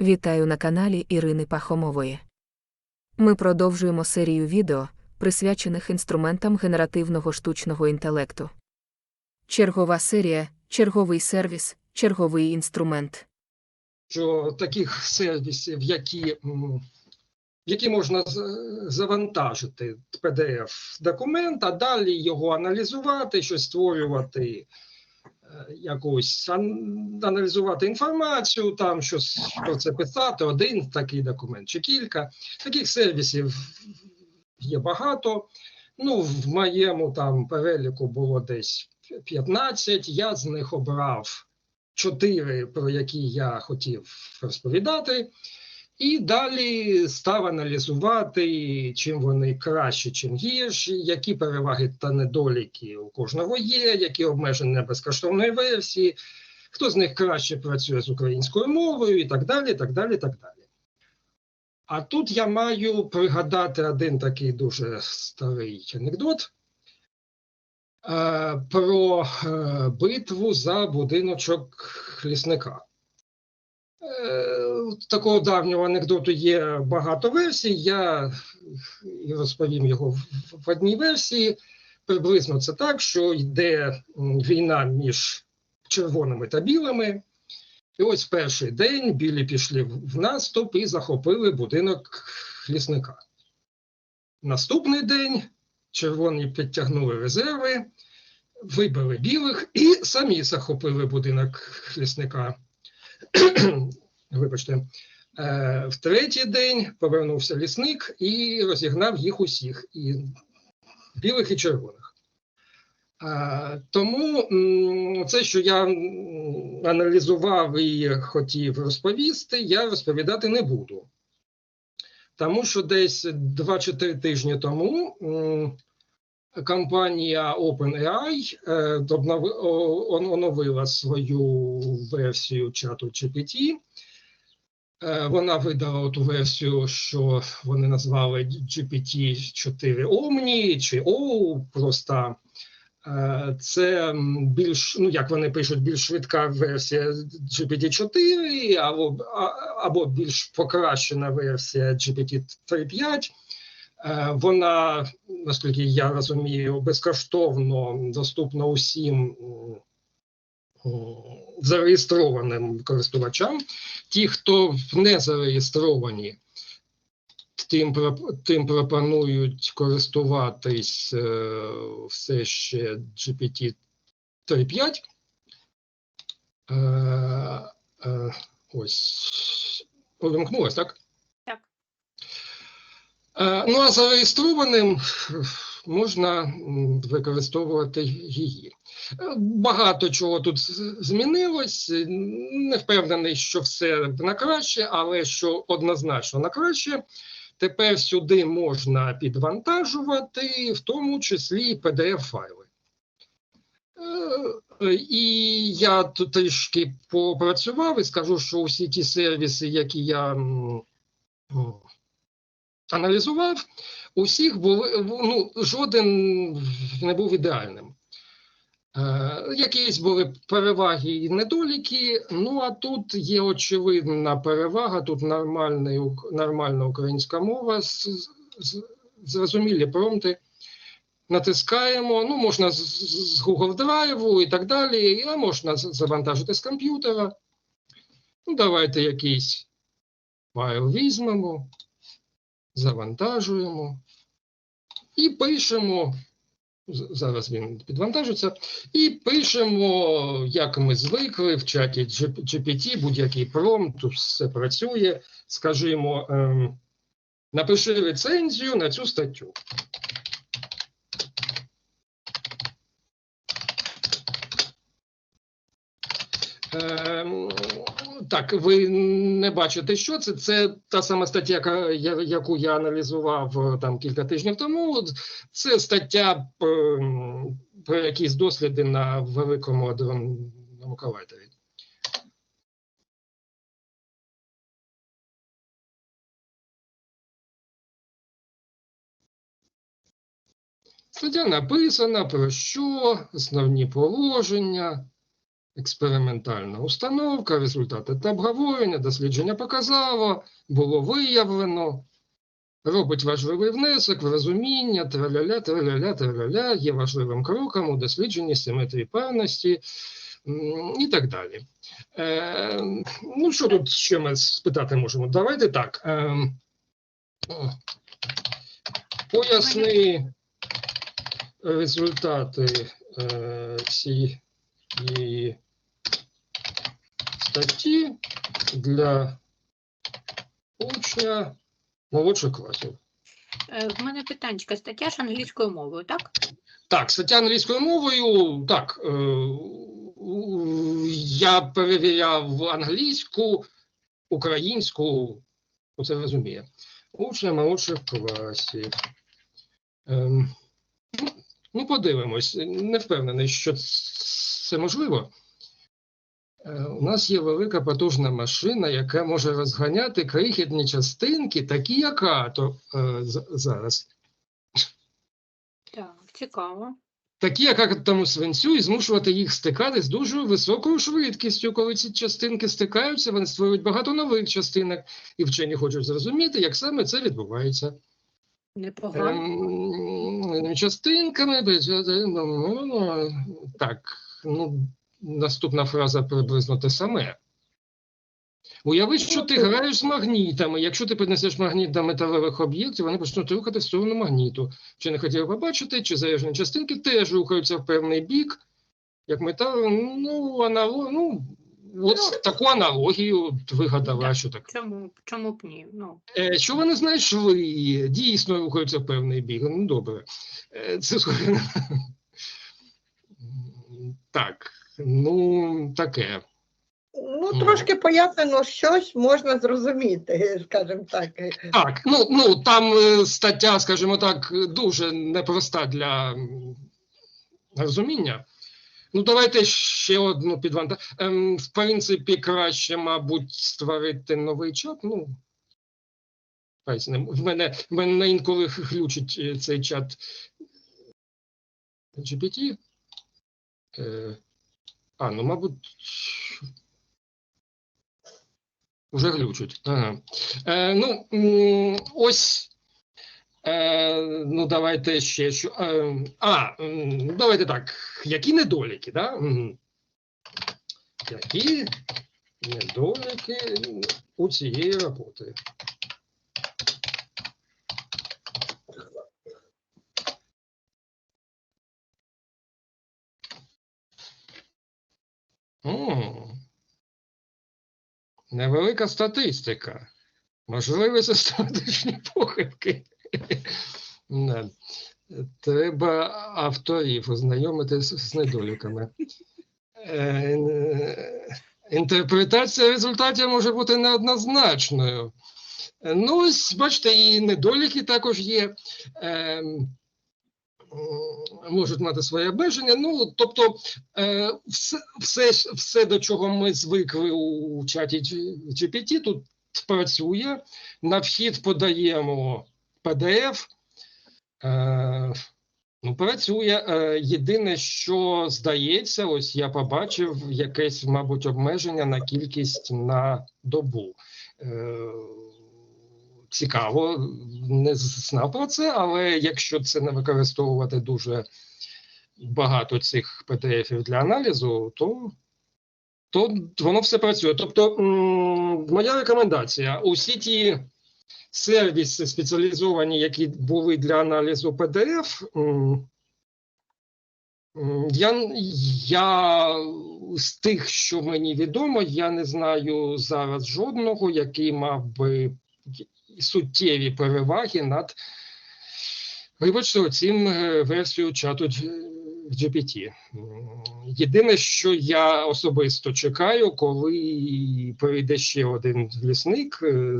Вітаю на каналі Ірини Пахомової. Ми продовжуємо серію відео, присвячених інструментам генеративного штучного інтелекту. Чергова серія, черговий сервіс, черговий інструмент. що таких сервісів, які, які можна завантажити PDF-документ, а далі його аналізувати, щось створювати, якусь ан- аналізувати інформацію, там щось про це писати, один такий документ чи кілька. Таких сервісів є багато. Ну, в моєму там переліку було десь 15, я з них обрав чотири, про які я хотів розповідати, і далі став аналізувати, чим вони краще, чим гірші, які переваги та недоліки у кожного є, які обмеження безкоштовної версії, хто з них краще працює з українською мовою, і так далі. так далі, так далі. А тут я маю пригадати один такий дуже старий анекдот е, про е, битву за будиночок лісника. Е, Такого давнього анекдоту є багато версій. Я розповім його в- одній версії. Приблизно це так, що йде війна між червоними та білими. І ось перший день білі пішли в наступ і захопили будинок лісника. Наступний день червоні підтягнули резерви, вибили білих і самі захопили будинок лісника. Вибачте, Е, в третій день повернувся лісник і розігнав їх усіх, і білих і червоних. Е, Тому це, що я аналізував і хотів розповісти, я розповідати не буду. Тому що десь 2 чи 3 тижні тому компанія OpenAI е, оновила свою версію чату GPT. Е, Вона видала ту версію, що вони назвали GPT-4 Omni чи O, просто е, це більш, ну як вони пишуть, більш швидка версія GPT-4 або, або більш покращена версія GPT-3.5. Е, Вона, наскільки я розумію, безкоштовно доступна усім зареєстрованим користувачам. Ті, хто не зареєстровані, тим, тим пропонують користуватись е, все ще GPT 3.5. Е, е, ось увімкнулось, так? Так. Е, Ну, а зареєстрованим можна використовувати її. Е, Багато чого тут змінилось. Не впевнений, що все на краще, але що однозначно на краще. Тепер сюди можна підвантажувати, в тому числі PDF-файли. Е, І я тут трішки попрацював і скажу, що усі ті сервіси, які я аналізував, усіх були ну, жоден не був ідеальним. Е, якісь були переваги і недоліки. Ну а тут є очевидна перевага. Тут нормальний, нормальна українська мова, зрозумілі промти. Натискаємо, ну можна з Google Drive і так далі, а можна завантажити з комп'ютера. Ну, давайте якийсь файл візьмемо, завантажуємо і пишемо. Зараз він підвантажиться. І пишемо, як ми звикли в чаті GPT, будь-який промпт, тут все працює. Скажімо, ем, напиши рецензію на цю статтю. Ем, так, ви не бачите, що це. Це та сама стаття, яку я аналізував е, там кілька тижнів тому. Це стаття про якісь досліди на великому колайдері. Стаття написана про що, основні положення. Експериментальна установка, результати та обговорення, дослідження показало, було виявлено, робить важливий внесок в розуміння, траля-ля, траля-ля, траля-ля, є важливим кроком у дослідженні симетрії певності і так далі. Е, ну, що тут ще ми спитати можемо? Давайте так. Е, поясни результати е, цієї статті для учня молодших класів. Е, В мене питанечка, стаття ж англійською мовою, так? Так, стаття англійською мовою. Так, е, я перевіряв англійську, українську, оце розуміє. Учня молодших класів. Ем, ну, ну, подивимось. Не впевнений, що це можливо. Е, У нас є велика потужна машина, яка може розганяти крихітні частинки, такі як атом е, зараз. Так, цікаво. такі як атому свинцю, і змушувати їх стикати з дуже високою швидкістю. Коли ці частинки стикаються, вони створюють багато нових частинок, і вчені хочуть зрозуміти, як саме це відбувається. Непогано. Ем, частинками ну, так, ну, наступна фраза приблизно те саме. Уяви, що ти граєш з магнітами. Якщо ти піднесеш магніт до металевих об'єктів, вони почнуть рухати в сторону магніту. Чи не хотів побачити, чи заряджені частинки теж рухаються в певний бік, як метал, ну, аналог, ну, от Ну, таку аналогію вигадала, так. що так. Чому, чому б ні? Ну, Е, Що вони знайшли? Дійсно рухаються в певний бік. Ну, добре. Е, Це Так, ну, таке. Ну, трошки пояснено щось можна зрозуміти, скажімо так. Так, ну, ну там е, стаття, скажімо так, дуже непроста для розуміння. Ну, давайте ще одну підванта. Ем, в принципі, краще, мабуть, створити новий чат. Ну, в мене, в мене інколи глючить е, цей чат GPT. Е, а, ну, мабуть, вже глючить. Ага. Е, ну, ось. Е, ну, давайте ще що. Е, а, давайте так. Які недоліки, да? Які недоліки у цієї роботи? М. Невелика статистика. Можливі систематичні похибки. Треба авторів ознайомити з, недоліками. Е, Інтерпретація результатів може бути неоднозначною. Ну, ось, бачите, і недоліки також є. Е, можуть мати своє обмеження. Ну, тобто, е, все, все, все, до чого ми звикли у чаті GPT, тут працює. На вхід подаємо PDF. Е, ну, працює. Єдине, що здається, ось я побачив якесь, мабуть, обмеження на кількість на добу. Цікаво, не знав про це, але якщо це не використовувати дуже багато цих PDF-ів для аналізу, то, то воно все працює. Тобто, моя рекомендація: усі ті сервіси спеціалізовані, які були для аналізу PDF, я, я з тих, що мені відомо, я не знаю зараз жодного, який мав би суттєві переваги над вибачте, оцім е, версією чату GPT. Єдине, що я особисто чекаю, коли прийде ще один лісник е,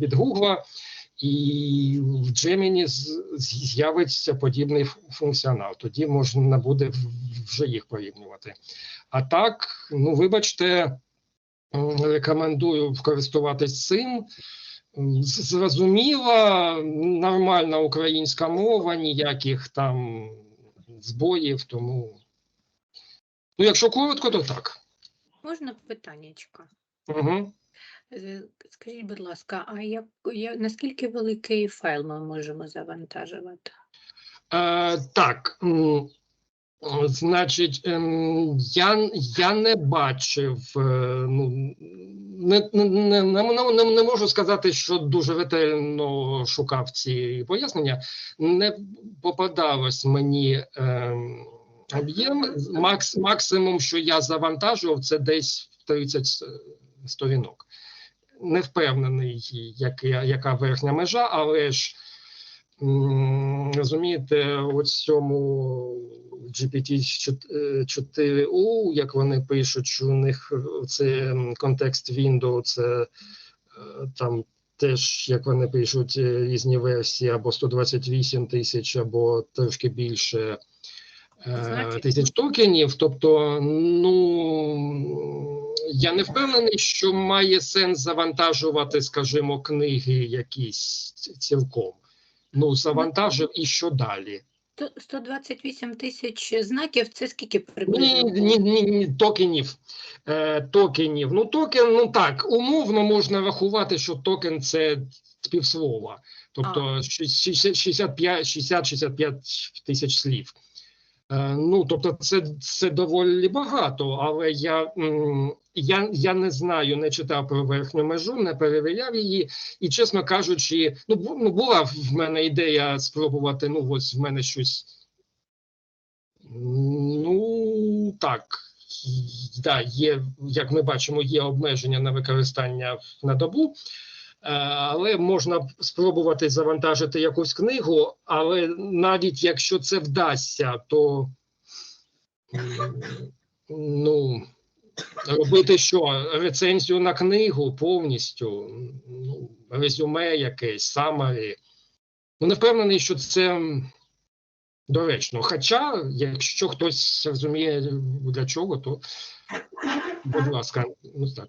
від Гугла, і в Gemini з'явиться подібний функціонал. Тоді можна буде вже їх порівнювати. А так, ну вибачте, рекомендую користуватись цим. Зрозуміла, нормальна українська мова, ніяких там збоїв, тому Ну, якщо коротко, то так. Можна питаннячка? Угу. Е, Скажіть, будь ласка, а як, я, наскільки великий файл ми можемо завантажувати? Е, так. О, Значить, ем, я, я не бачив, е, ну, не, не, не, не, можу сказати, що дуже ретельно шукав ці пояснення. Не попадалось мені ем, об'єм. Макс, максимум, що я завантажував, це десь 30 сторінок. Не впевнений, яка, яка верхня межа, але ж Розумієте, от цьому GPT-4U, як вони пишуть, що у них це контекст Windows, це е, там теж, як вони пишуть, е, різні версії, або 128 тисяч, або трошки більше е, Значить, тисяч токенів. Тобто, ну я не впевнений, що має сенс завантажувати, скажімо, книги якісь цілком. Ну, завантажив і що далі? То 128 тисяч знаків це скільки Ні, приблизно? ні, ні, ні, токенів. Е, токенів. Ну, токен, ну так, умовно можна рахувати, що токен це півслова. Тобто 60-65 тисяч слів. Е, ну, тобто, це, це доволі багато, але я, я, я не знаю, не читав про верхню межу, не перевіряв її. І, чесно кажучи, ну, ну була в мене ідея спробувати, ну, ось в мене щось. Ну, так. Да, є, як ми бачимо, є обмеження на використання на добу. Е, Але можна спробувати завантажити якусь книгу, але навіть якщо це вдасться, то ну, робити що? Рецензію на книгу повністю, ну, резюме якесь, самарі. Ну, не впевнений, що це доречно. Хоча, якщо хтось розуміє для чого, то будь ласка, ну так.